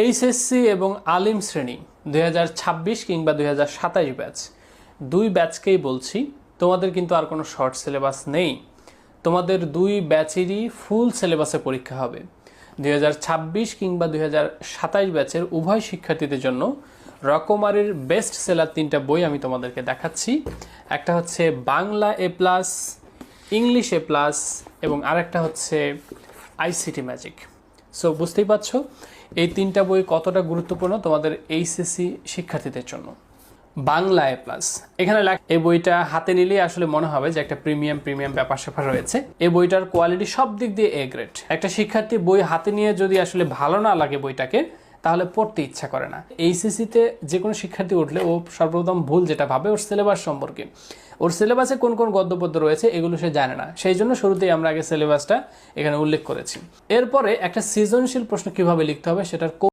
HSC এবং আলিম শ্রেণি, দুই হাজার ছাব্বিশ কিংবা দুই ব্যাচ। দুই ব্যাচকেই বলছি, তোমাদের কিন্তু আর কোনো শর্ট সিলেবাস নেই। তোমাদের দুই ব্যাচেরই ফুল সিলেবাসে পরীক্ষা হবে। দু হাজার ছাব্বিশ কিংবা দুই ব্যাচের উভয় শিক্ষার্থীদের জন্য রকমারির বেস্ট সেলার তিনটা বই আমি তোমাদেরকে দেখাচ্ছি। একটা হচ্ছে Bangla A plus, English A plus এবং আরেকটা হচ্ছে আইসিটি ম্যাজিক। সো বুঝতেই পারছ, এই তিনটা বই কতটা গুরুত্বপূর্ণ তোমাদের এইচএসসি শিক্ষার্থীদের জন্য। বাংলা এ প্লাস এখানে এই বইটা হাতে নিলেই আসলে মনে হবে যে একটা প্রিমিয়াম প্রিমিয়াম ব্যাপার স্যাপার রয়েছে। এই বইটার কোয়ালিটি সব দিক দিয়ে এ গ্রেড একটা শিক্ষার্থী বই হাতে নিয়ে যদি আসলে ভালো না লাগে বইটাকে তাহলে পড়তে ইচ্ছা করে না। এইসিসিতে যে কোনো শিক্ষার্থী উঠলে ও সর্বপ্রথম ভুল যেটা ভাবে ওর সিলেবাস সম্পর্কে। ওর সিলেবাসে কোন কোন গদ্যপদ্য রয়েছে এগুলো সে জানে না। সেই জন্য শুরুতেই আমরা আগে সিলেবাসটা এখানে উল্লেখ করেছি। এরপরে একটা সৃজনশীল প্রশ্ন কীভাবে লিখতে হবে সেটার